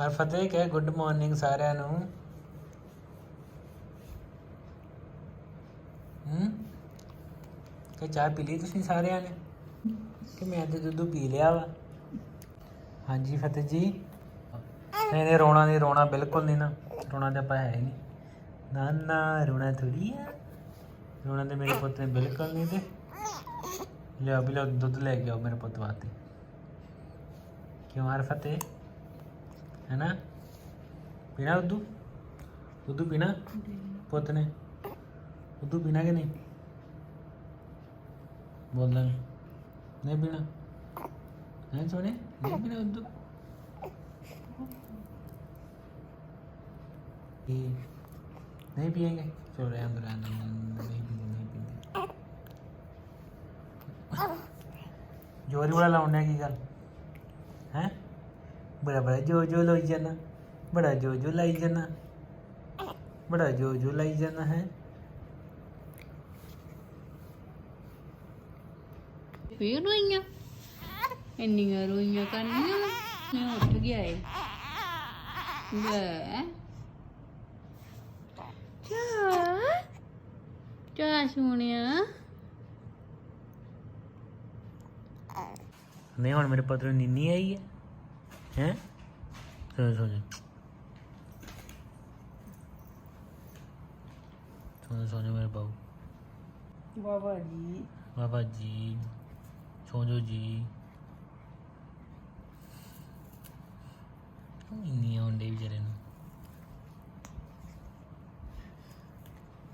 ਹਰ ਫਤਿਹ ਕਹੇ good morning ਸਾਰਿਆਂ ਨੂੰ। ਹੂੰ? ਕਿ ਚਾਹ ਪੀ ਲਈ ਤੁਸੀਂ ਸਾਰਿਆਂ ਨੇ? ਕਿ ਮੈਂ ਤੇ ਦੁੱਧ ਪੀ ਲਿਆ ਵਾ? ਹਾਂਜੀ ਫਤਿਹ ਜੀ। ਨਹੀਂ ਨਹੀਂ, ਰੋਣਾ ਨਹੀਂ, ਰੋਣਾ ਬਿਲਕੁਲ ਨਹੀਂ ਨਾ। ਰੋਣਾ ਤੇ ਆਪਾਂ ਹੈ ਹੀ ਨਹੀਂ। ਨਾ ਨਾ ਰੋਣਾ ਥੋੜੀ ਆ। ਰੋਣਾ ਤੇ ਮੇਰੇ ਪੁੱਤ ਨੇ ਬਿਲਕੁਲ ਨਹੀਂ ਤੇ। ਲਿਆ ਵੀ ਲਿਆ ਦੁੱਧ ਲੈ ਕੇ ਆਓ ਮੇਰੇ ਪੁੱਤ ਵਾਸਤੇ। ਕਿਉਂ ਹਰ ਫਤਿਹ ਹੈਨਾ? ਪੀਣਾ ਉਦੋਂ? ਉਦੋਂ ਪੀਣਾ? ਪੁੱਤ ਨੇ। ਉਦੋਂ ਪੀਣਾ ਕਿ ਨਹੀਂ? ਬੋਲਦਾ ਨਹੀਂ ਪੀਣਾ। ਹੈ ਸੋਨੇ ਨਹੀਂ ਪੀਣਾ ਉਦੋਂ। ਪੀ ਨਹੀਂ ਪੀਏਗੇ? ਚੋਰੇ ਅੰਦਰ ਅੰਦਰ ਨਹੀਂ ਪੀਂਦੇ ਨਹੀਂ ਪੀਂਦੇ। ਜੋਰੀ ਵਾਲਾ ਲਾਉਣੇ ਕੀ ਗੱਲ? ਹੈ? ਬੜਾ ਬੜਾ ਜੋ ਜੋ ਲਈ ਜਾਣਾ ਬੜਾ ਜੋ ਜੋ ਲਾਈ ਜਾਣਾ ਬੜਾ ਜੋ ਜੋ ਲਾਈ ਜਾਂਦਾ ਹੈ। ਫੇਰ ਰੋਈਆਂ? ਇੰਨੀਆਂ ਰੋਈਆਂ ਕਰਨੀਆਂ ਮੈਂ ਉੱਠ ਗਿਆ ਏ। ਲੈ। ਚਾ ਚਾ ਸੋਹਣਿਆ ਨਹੀਂ ਹੁਣ ਮੇਰੇ ਪਤਰ ਨੀਨੀ ਆਈ ਹੈ। ਹੈ ਜੀ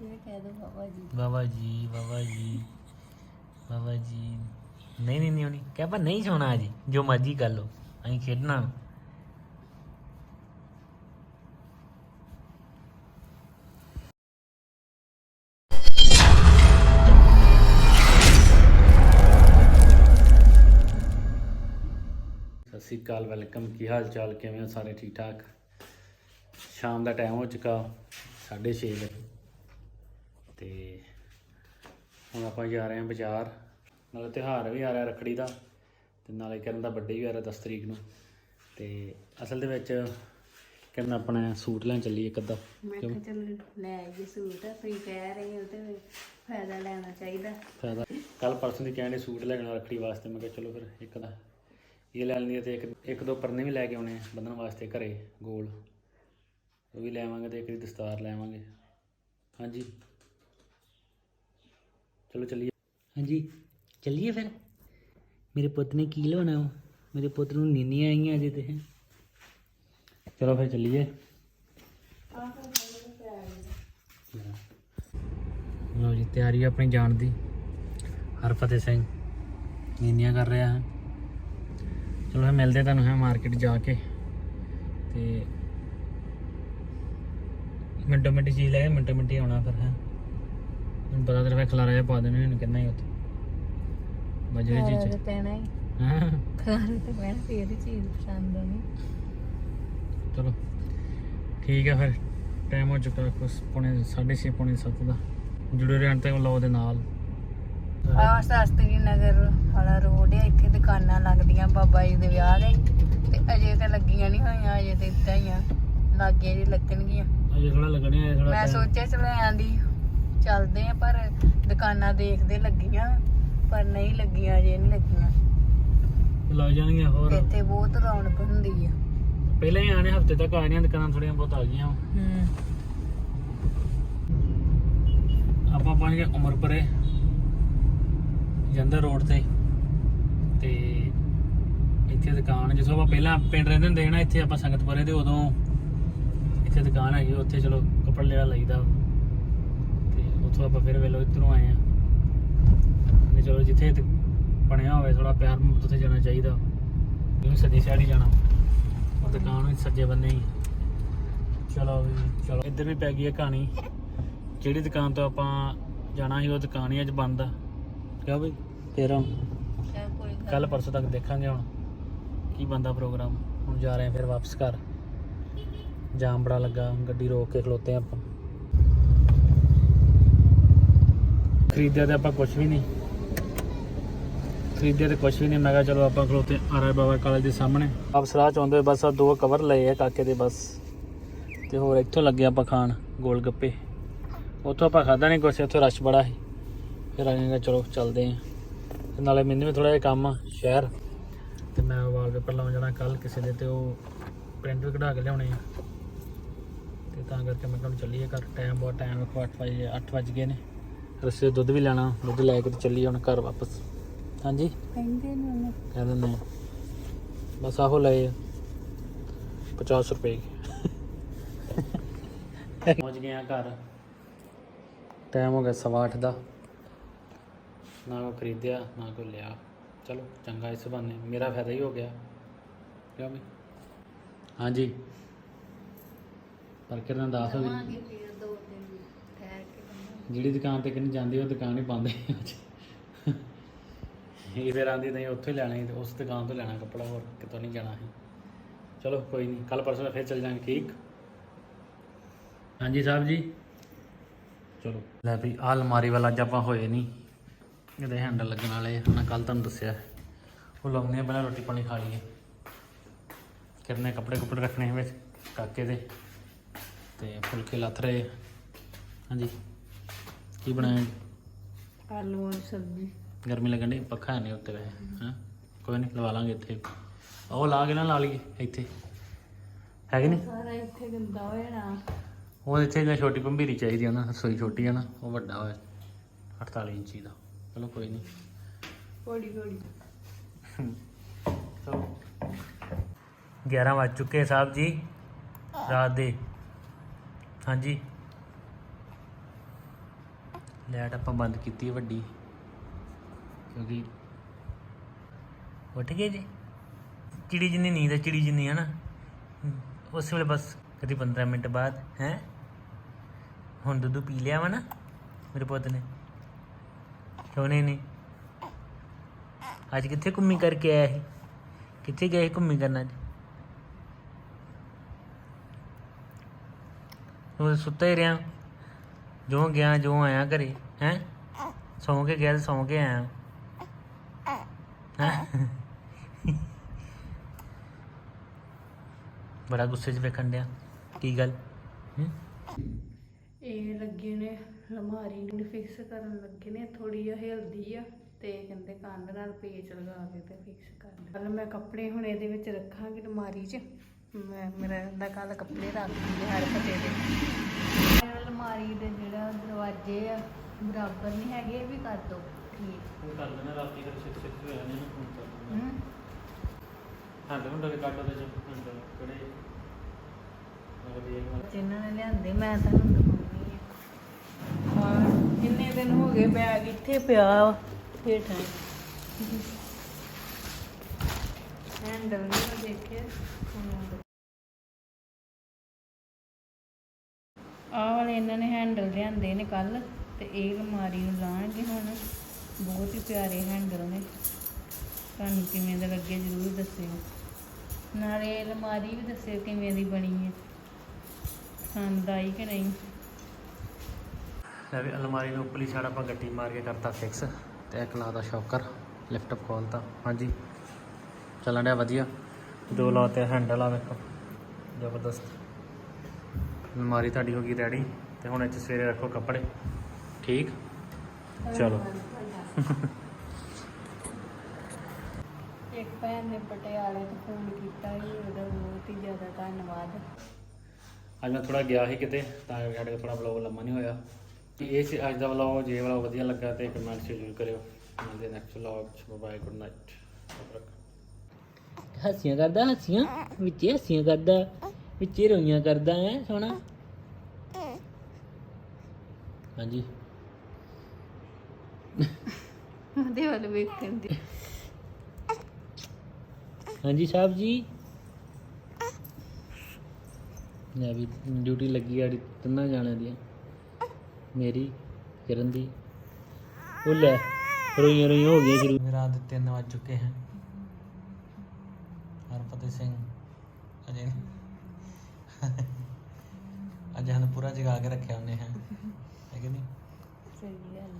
ਵਿਚਾਰੇ ਜੀ ਬਾਬਾ ਜੀ ਬਾਬਾ ਜੀ ਨਹੀਂ ਨਹੀਂ ਨਹੀਂ ਕਹਿ ਪਾ ਨਹੀਂ ਸੋਣਾ ਜੀ ਜੋ ਮਰਜ਼ੀ ਕਰ ਲੋ ਅਸੀਂ ਖੇਡਣਾ। ਸਤਿ ਸ੍ਰੀ ਅਕਾਲ, ਵੈਲਕਮ। ਕੀ ਹਾਲ ਚਾਲ ਕਿਵੇਂ ਹੋ ਸਾਰੇ? ਠੀਕ ਠਾਕ ਸ਼ਾਮ ਦਾ ਟਾਈਮ ਹੋ ਚੁੱਕਾ 6:30 ਵਜੇ। ਤੇ ਹੁਣ ਆਪਾਂ ਜਾ ਰਹੇ ਹਾਂ ਬਾਜ਼ਾਰ। ਨਾਲੇ ਤਿਉਹਾਰ ਵੀ ਆ ਰਿਹਾ ਰੱਖੜੀ ਦਾ। ਤੇ ਨਾਲੇ ਕਰਨ ਦਾ ਬਰਥਡੇ ਵੀ ਆ ਰਿਹਾ 10 ਤਰੀਕ ਨੂੰ। ਤੇ ਅਸਲ ਦੇ ਵਿੱਚ ਕਰਨ ਆਪਣਾ ਸੂਟ ਲੈਣ ਚੱਲੀ ਇੱਕ ਅੱਧਾ। ਮੈਂ ਕਿਹਾ ਚੱਲ ਲੈ ਆਈਏ ਸੂਟ ਤੁਸੀਂ ਕਹਿ ਰਹੇ ਹੋ ਤੇ ਫਾਇਦਾ ਲੈਣਾ ਚਾਹੀਦਾ। ਫਾਇਦਾ। ਕੱਲ ਪਰਸੋਂ ਦੀ ਕਹਿੰਦੇ ਸੂਟ ਲੈਣਾ ਰੱਖੜੀ ਵਾਸਤੇ ਮੈਂ ਕਿਹਾ ਚਲੋ ਫਿਰ ਇੱਕ ਦਾ ਇਹ ਲੈ ਲੈਣੀ ਤੇ ਇੱਕ ਇੱਕ ਦੋ ਪਰਨੇ ਵੀ ਲੈ ਕੇ ਆਉਣੇ ਆ ਬੰਨਣ ਵਾਸਤੇ ਘਰੇ ਗੋਲ। ਉਹ ਵੀ ਲੈ ਆਵਾਂਗੇ ਤੇ ਇੱਕ ਦੀ ਦਸਤਾਰ ਲੈ ਆਵਾਂਗੇ ਹਾਂਜੀ। ਚਲੋ ਚੱਲੀਏ। ਹਾਂਜੀ। ਚੱਲੀਏ ਫਿਰ? ਮੇਰੇ ਪੁੱਤ ਨੇ ਕੀ ਲੈਣਾ ਵਾ? ਮੇਰੇ ਪੁੱਤ ਨੂੰ ਨੀਨੀਆਂ ਆਈਆਂ ਅਜੇ ਤੇ। ਚਲੋ ਫਿਰ ਚੱਲੀਏ। ਲਓ ਜੀ, ਤਿਆਰੀ ਆ ਆਪਣੀ ਜਾਣ ਦੀ। ਹਰਫਤਿਹ ਸਿੰਘ ਨੀਨੀਆਂ ਕਰ ਰਿਹਾ ਹੈ। ਚਲੋ ਫਿਰ ਮਿਲਦੇ ਤੁਹਾਨੂੰ ਹੈ ਮਾਰਕੀਟ ਜਾ ਕੇ। ਤੇ ਮਿੰਟੋ ਮਿੰਟੀ ਚੀਜ਼ ਲੈ ਕੇ ਮਿੰਟੋ ਮਿੰਟੀ ਆਉਣਾ ਫਿਰ ਹੈ। ਮੈਨੂੰ ਪਤਾ ਤੇਰੇ ਫਿਰ ਖਲਾਰਾ ਜਿਹਾ ਪਾ ਦੇਣੇ ਹੁਣ ਕਿੰਨਾ ਹੀ ਉੱਥੇ। ਬਜਰੇ ਖਾਰਾ ਚੀਜ਼ ਤੇ ਪੈਣਾ ਹੀ। ਹਾਂ? ਖਾਰਾ ਤੇ ਪੈਣਾ ਫੇਰ ਹੀ ਚੀਜ਼ ਪਸੰਦ ਆਉਣੀ ਚਲੋ ਠੀਕ ਹੈ ਫਿਰ। ਟਾਈਮ ਹੋ ਚੁੱਕਾ ਕੁਛ ਪੌਣੇ 6:30 ਪੌਣੇ 7 ਦਾ। ਜੁੜੇ ਰਹਿਣ ਤੇ ਲਓ ਦੇ ਨਾਲ। ਆਹ ਸ਼ਾਸਤਰੀ ਨਗਰ ਵਾਲਾ ਰੋਡ ਹੈ ਇੱਥੇ ਦੁਕਾਨਾਂ ਲੱਗਦੀਆਂ ਬਾਬਾ ਜੀ ਦੇ ਵਿਆਹ ਲਈ। ਤੇ ਅਜੇ ਤੇ ਲੱਗੀਆਂ ਨਹੀਂ ਹੋਈਆਂ ਅਜੇ ਤੇ ਇਦਾਂ ਹੀ ਆ। ਲਾਗੇ ਜੀ ਲੱਗਣਗੀਆਂ। ਅਜੇ ਥੋੜਾ ਲੱਗਣੇ ਆ ਥੋੜਾ ਮੈਂ ਸੋਚਿਆ ਚਲੋ ਆਂਦੀ ਚੱਲਦੇ ਆ ਪਰ ਦੁਕਾਨਾਂ ਦੇਖਦੇ ਲੱਗੀਆਂ। ਪਰ ਨਹੀਂ ਲੱਗੀਆਂ ਅਜੇ ਨਹੀਂ ਲੱਗੀਆਂ। ਲੱਗ ਜਾਣਗੀਆਂ ਹੋਰ। ਇੱਥੇ ਬਹੁਤ ਰੌਣਕ ਹੁੰਦੀ ਆ। ਪਹਿਲਾਂ ਹੀ ਆਣੇ ਹਫ਼ਤੇ ਤੱਕ ਆਣੀਆਂ ਦੁਕਾਨਾਂ ਥੋੜੀਆਂ ਬਹੁਤ ਆ ਗਈਆਂ। ਹੂੰ। ਆਪਾਂ ਪਹੁੰਚ ਗਏ ਉਮਰਪੁਰੇ ਜੰਦਰ ਰੋਡ ਤੇ। ਤੇ ਇੱਥੇ ਦੁਕਾਨ ਜਿੱਥੋਂ ਆਪਾਂ ਪਹਿਲਾਂ ਪਿੰਡ ਰਹਿੰਦੇ ਹੁੰਦੇ ਨਾ ਇੱਥੇ ਆਪਾਂ ਸੰਗਤਪੁਰੇ ਦੇ ਉਦੋਂ ਇੱਥੇ ਦੁਕਾਨ ਹੈਗੀ ਉੱਥੇ ਚਲੋ ਕੱਪੜਾ ਲੈਣਾ ਲਈਦਾ। ਤੇ ਉੱਥੋਂ ਆਪਾਂ ਫਿਰ ਵੇਲੋ ਇੱਧਰੋਂ ਆਏ ਆ। ਚਲੋ ਜਿੱਥੇ ਬਣਿਆ ਹੋਵੇ ਥੋੜਾ ਪਿਆਰ ਮੁਹੱਬਤ ਉੱਥੇ ਜਾਣਾ ਚਾਹੀਦਾ। ਜਿਵੇਂ ਸੱਜੀ ਸਾਈਡ ਹੀ ਜਾਣਾ। ਉਹ ਦੁਕਾਨ ਵੀ ਸੱਜੇ ਬੰਨੇ ਹੀ। ਚਲੋ ਵੀ, ਚਲੋ। ਇੱਧਰ ਵੀ ਪੈ ਗਈ ਹੈ ਕਹਾਣੀ। ਜਿਹੜੀ ਦੁਕਾਨ ਤੋਂ ਆਪਾਂ ਜਾਣਾ ਸੀ, ਉਹ ਦੁਕਾਨ ਹੀ ਅੱਜ ਬੰਦ ਆ। ਕਿਉਂ ਬਈ? ਫੇਰ ਚੱਲ ਕੱਲ ਪਰਸੋਂ ਤੱਕ ਦੇਖਾਂਗੇ ਹੁਣ ਕੀ ਬੰਦਾ ਪ੍ਰੋਗਰਾਮ। ਹੁਣ ਜਾ ਰਹੇ ਹਾਂ ਫਿਰ ਵਾਪਸ ਘਰ। ਜਾਮ ਬੜਾ ਲੱਗਾ, ਗੱਡੀ ਰੋਕ ਕੇ ਖਲੋਤੇ ਆਪਾਂ। ਖਰੀਦਿਆ ਤੇ ਆਪਾਂ ਕੁਝ ਵੀ ਨਹੀਂ। ਖਰੀਦਿਆ ਤੇ ਕੁਝ ਵੀ ਨਹੀਂ। ਮੈਂ ਕਿਹਾ ਚਲੋ ਆਪਾਂ ਖਲੋਤੇ ਆਰ ਬਾਬਾ ਕਾਲਜ ਦੇ ਸਾਹਮਣੇ। ਆਪ ਸਰਾਹ ਚਾਹੁੰਦੇ ਬਸ ਆ ਦੋ ਕਵਰ ਲਏ ਆ ਕਾਕੇ ਦੇ ਬਸ। ਤੇ ਹੋਰ ਇੱਥੋਂ ਲੱਗੇ ਆਪਾਂ ਖਾਣ, ਗੋਲ ਗੱਪੇ। ਉੱਥੋਂ ਆਪਾਂ ਖਾਦਾ ਨਹੀਂ ਕੁਛ, ਉੱਥੋਂ ਰਸ਼ ਬੜਾ ਸੀ। ਫਿਰ ਆਏ ਨੇ ਚਲੋ ਚੱਲਦੇ ਆਂ ਤੇ ਨਾਲੇ ਮੈਨੂੰ ਵੀ ਥੋੜਾ ਜਿਹਾ ਕੰਮ ਆ ਸ਼ਹਿਰ। ਤੇ ਮੈਂ ਵਾਲਪੇਪਰ ਲਾਉਣ ਜਾਣਾ ਕੱਲ ਕਿਸੇ ਦੇ ਤੇ ਉਹ ਪ੍ਰਿੰਟ ਵੀ ਕਢਾ ਕੇ ਲਿਆਉਣੇ ਆ। ਤੇ ਤਾਂ ਕਰਕੇ ਮੈਂ ਕਿਹਾ ਹੁਣ ਚੱਲੀਏ ਘਰ। ਟਾਈਮ ਬਹੁਤ ਟਾਈਮ ਵੇਖੋ 8 ਵਜੇ 8 ਵੱਜ ਗਏ ਨੇ। ਰਸਤੇ ਦੁੱਧ ਵੀ ਲੈਣਾ, ਦੁੱਧ ਲੈ ਕੇ ਤੇ ਚੱਲੀਏ ਹੁਣ ਘਰ ਵਾਪਸ। ਹਾਂਜੀ? ਕਹਿੰਦੇ ਨੇ ਉਹਨੇ। ਕਹਿ ਦਿੰਦੇ ਆ। ਬਸ ਆਹੋ ਲਏ ਆ। 50 ਰੁਪਏ ਪਹੁੰਚ ਗਏ ਆ ਘਰ। ਟਾਈਮ ਹੋ ਗਿਆ ਸਵਾ ਅੱਠ ਦਾ। ਨਾ ਕੋਈ ਖਰੀਦਿਆ ਨਾ ਕੋਈ ਲਿਆ। ਚਲੋ ਚੰਗਾ ਇਸ ਬਹਾਨੇ। ਮੇਰਾ ਫਾਇਦਾ ਹੀ ਹੋ ਗਿਆ। ਕਿਉਂ ਵੀ? ਹਾਂਜੀ। ਪਰ ਕਿਰਨ ਦਾਸ। ਹੋ ਗਈ ਕੇ। ਜਿਹੜੀ ਦੁਕਾਨ ਤੇ ਕਿੰਨੀ ਜਾਂਦੀ ਉਹ ਦੁਕਾਨ ਹੀ ਬੰਦ ਹੈ। ਅੱਜ ਇਹ ਫਿਰ ਆਂਦੀ ਨਹੀਂ, ਉੱਥੇ ਲੈਣਾ ਸੀ ਉਸ ਦੁਕਾਨ ਤੋਂ ਲੈਣਾ ਕੱਪੜਾ ਹੋਰ, ਕਿਤੋਂ ਨਹੀਂ ਜਾਣਾ ਹੈ ਚਲੋ, ਕੋਈ ਨਹੀਂ ਕੱਲ ਪਰਸੋਂ ਫਿਰ ਚੱਲ ਜਾਾਂਗੇ ਠੀਕ? ਹਾਂਜੀ ਸਾਹਿਬ ਜੀ। ਚਲੋ। ਲੈ ਵੀ ਆਹ ਅਲਮਾਰੀ ਵਾਲਾ ਅੱਜ ਆਪਾਂ ਹੋਏ ਨਹੀਂ। ਇਹਦੇ ਹੈਂਡਲ ਲੱਗਣ ਵਾਲੇ ਹੁਣ ਮੈਂ ਕੱਲ ਤੁਹਾਨੂੰ ਦੱਸਿਆ। ਉਹ ਲਾਉਂਦੇ ਆ, ਪਹਿਲਾਂ ਰੋਟੀ ਪਾਣੀ ਖਾ ਲਈਏ। ਕਿਰਨੇ ਕੱਪੜੇ ਕੁੱਪੜੇ ਰੱਖਣੇ ਵਿੱਚ, ਕਾਕੇ ਦੇ। ਤੇ ਫੁਲਕੇ ਲੱਥ ਰਹੇ ਹਾਂਜੀ। ਕੀ ਬਣਾਇਆ ਜੀ? ਆਲੂ ਸਬਜ਼ੀ। ਗਰਮੀ ਲੱਗਣ ਦੀ ਪੱਖਾ ਹੈ ਨਹੀਂ ਉੱਤੇ ਵੈਸੇ ਹਾਂ? ਕੋਈ ਨਹੀਂ ਲਵਾ ਲਾਂਗੇ ਇੱਥੇ। ਉਹ ਲਾ ਕੇ ਨਾ ਲਾ ਲਈਏ ਇੱਥੇ। ਹੈਗੇ ਨਹੀਂ ਸਾਰਾ ਇੱਥੇ ਗੰਦਾ ਹੋ ਜਾਣਾ ਉਹ ਇੱਥੇ ਜਿਹੜਾ ਛੋਟੀ ਭੰਬੀਰੀ ਚਾਹੀਦੀ ਆ ਨਾ ਰਸੋਈ ਛੋਟੀ ਆ ਨਾ ਉਹ ਵੱਡਾ ਹੋਇਆ 48 ਇੰਚੀ ਦਾ। ਚਲੋ ਕੋਈ ਨਹੀਂ ਕੋੜੀ ਕੋੜੀ ਚਲੋ। 11 ਵੱਜ ਚੁੱਕੇ ਸਾਹਿਬ ਜੀ ਰਾਤ ਦੇ। ਹਾਂਜੀ। ਲਾਈਟ ਆਪਾਂ ਬੰਦ ਕੀਤੀ ਹੈ ਵੱਡੀ। ਕਿਉਂਕਿ ਉੱਠ ਗਏ ਜੀ। ਚਿੜੀ ਜਿੰਨੀ ਨੀਂਦ ਹੈ ਚਿੜੀ ਜਿੰਨੀ ਹੈ ਨਾ। ਉਸ ਵੇਲੇ ਬਸ ਕਦੀ 15 ਮਿੰਟ ਬਾਅਦ, ਹੈ? ਹੁਣ ਦੁੱਧ ਪੀ ਲਿਆ ਵਾ ਨਾ ਮੇਰੇ ਪੁੱਤ ਨੇ। ਕਿਉਂ ਨਹੀਂ ਅੱਜ ਕਿੱਥੇ ਘੁੰਮੀ ਕਰਕੇ ਆਇਆ ਸੀ? ਕਿੱਥੇ ਗਏ ਸੀ ਘੁੰਮੀ ਕਰਨ ਅੱਜ? ਉਹ ਸੁੱਤਾ ਹੀ ਰਿਹਾ। ਜੋ ਗਿਆ ਜੋ ਆਇਆ ਘਰੇ, ਹੈ? ਸੌਂ ਕੇ ਗਿਆ ਤੇ ਸੌਂ ਕੇ ਆਇਆ। ਬੜਾ ਗੁੱਸੇ 'ਚ ਵੇਖਣ ਡਿਆ। ਕੀ ਗੱਲ? ਹੂੰ? ਇਹ ਲੱਗੇ ਨੇ, ਅਲਮਾਰੀ ਨੂੰ ਫਿਕਸ ਕਰਨ ਲੱਗੇ ਨੇ ਥੋੜੀ ਜਿਹੀ ਹਿਲਦੀ ਆ ਤੇ ਕਹਿੰਦੇ ਕੰਧ ਨਾਲ ਪੇਚ ਲਗਾ ਕੇ ਤੇ ਫਿਕਸ ਕਰ ਦੇ ਕੱਲ ਮੈਂ ਕੱਪੜੇ ਹੁਣ ਇਹਦੇ ਵਿੱਚ ਰੱਖਾਂਗੀ ਅਲਮਾਰੀ 'ਚ। ਮੈਂ, ਮੇਰਾ ਦਾ ਕੱਲ ਕੱਪੜੇ ਰੱਖ ਦਿੰਦੇ ਹਰ ਫਤੇ ਦੇ ਇਹ ਅਲਮਾਰੀ ਦੇ ਜਿਹੜਾ ਦਰਵਾਜ਼ੇ ਆ, ਬਰਾਬਰ ਨਹੀਂ ਹੈਗੇ, ਇਹ ਵੀ ਕਰ ਦੋ। ਉਹ ਕਰ ਦੇਣਾ ਰਾਤੀ ਕਰ ਛਿੱਕ ਛਿੱਕ ਹੋਇਆ ਨਹੀਂ ਫੋਨ ਕਰ ਹੂੰ। ਹਾਂ ਤੇ ਮੁੰਡੇ ਕੱਟ ਉਹਦੇ ਚ ਹੰਡਲ ਕਿਹੜੇ? ਉਹ ਦੇਖ ਜਿਨ੍ਹਾਂ ਨੇ ਲਿਆਂਦੇ ਮੈਂ ਤੁਹਾਨੂੰ ਦਿਖਾਉਣੀ ਆ। ਹਾਂ ਕਿੰਨੇ ਦਿਨ ਹੋ ਗਏ ਬੈਗ ਇੱਥੇ ਪਿਆ ਵਾ, ਹੇਠਾਂ। ਹੈਂਡਲ ਨਹੀਂ ਮੈਂ ਦੇਖਿਆ ਆਹ ਵਾਲੇ ਇਹਨਾਂ ਨੇ ਹੈਂਡਲ ਲਿਆਂਦੇ ਨੇ ਕੱਲ ਤੇ ਇਹ ਅਲਮਾਰੀ ਨੂੰ ਲਾਣਗੇ ਹੁਣ। ਬਹੁਤ ਹੀ ਪਿਆਰੇ ਹੈਂਡਲ ਨੇ। ਤੁਹਾਨੂੰ ਕਿਵੇਂ ਦੇ ਲੱਗੇ ਜ਼ਰੂਰ ਦੱਸਿਓ। ਨਾਲੇ ਅਲਮਾਰੀ ਵੀ ਦੱਸਿਓ ਕਿਵੇਂ ਦੀ ਬਣੀ ਹੈ। ਪਸੰਦ ਆਈ ਕਿ ਨਹੀਂ। ਲੈ ਵੀ ਅਲਮਾਰੀ ਨੂੰ ਉੱਪਰਲੀ ਸਾਈਡ ਆਪਾਂ ਗੱਡੀ ਮਾਰ ਕੇ ਕਰਤਾ ਫਿਕਸ ਤੇ ਇੱਕ ਲਾਤਾ ਸ਼ੌਕਰ ਲਿਫਟ ਅਪ ਖੋਲਤਾ। ਹਾਂਜੀ। ਚੱਲਣ ਡਿਆ ਵਧੀਆ। ਦੋ ਲਾਤੇ ਹੈਂਡਲ ਆ ਵੇਖੋ। ਜ਼ਬਰਦਸਤ। ਅਲਮਾਰੀ ਤੁਹਾਡੀ ਹੋ ਗਈ ਰੈਡੀ ਤੇ ਹੁਣ ਇੱਥੇ ਸਵੇਰੇ ਰੱਖੋ ਕੱਪੜੇ। ਠੀਕ? ਚਲੋ। ਇੱਕ ਭੈਣ ਨੇ ਪਟਿਆਲੇ ਤੋਂ ਫੋਨ ਕੀਤਾ ਸੀ ਉਹਦਾ ਬਹੁਤ ਹੀ ਜ਼ਿਆਦਾ ਧੰਨਵਾਦ। ਅੱਜ ਮੈਂ ਥੋੜਾ ਗਿਆ ਸੀ ਕਿਤੇ ਤਾਂ ਕਰਕੇ ਸਾਡੇ ਥੋੜਾ ਵਲੌਗ ਲੰਮਾ ਨਹੀਂ ਹੋਇਆ। ਤੇ ਇਹ ਸੀ ਅੱਜ ਦਾ ਵਲੌਗ ਜੇ ਵਲੌਗ ਵਧੀਆ ਲੱਗਾ ਤੇ ਕਮੈਂਟ ਜ਼ਰੂਰ ਕਰਿਓ। ਮਿਲਦੇ ਨੈਕਸਟ ਵਲੌਗ ਚ ਬਾਏ ਗੁੱਡ ਨਾਈਟ ਹੱਸੀਆਂ ਕਰਦਾ ਹੱਸੀਆਂ ਵਿੱਚ ਹੱਸੀਆਂ ਕਰਦਾ ਵਿੱਚ ਰੋਈਆਂ ਕਰਦਾ ਹੈ ਸੋਣਾ ਹਾਂਜੀ। ਉਹਦੇ ਵੱਲ ਵੇਖਣ ਦੀ ਹਾਂਜੀ ਸਾਹਿਬ ਜੀ। ਲੈ ਵੀ ਡਿਊਟੀ ਲੱਗੀ ਆ ਤਿੰਨਾਂ ਜਾਣਿਆਂ ਦੀ। ਮੇਰੀ ਕਿਰਨ ਦੀ। ਉਹ ਲੈ ਰੋਈਆਂ ਰੋਈਆਂ ਹੋ ਗਈਆਂ ਸ਼ੁਰੂ। ਰਾਤ ਦੇ 3 ਵੱਜ ਚੁੱਕੇ ਹਨ ਹਰਪਤੇ ਸਿੰਘ ਅਜੇ ਅੱਜ ਹਨ ਪੂਰਾ ਜਗਾ ਕੇ ਰੱਖਿਆ ਉਹਨੇ ਹੈ। ਹੈ ਕਿ ਨਹੀਂ? ਸਹੀ ਗੱਲ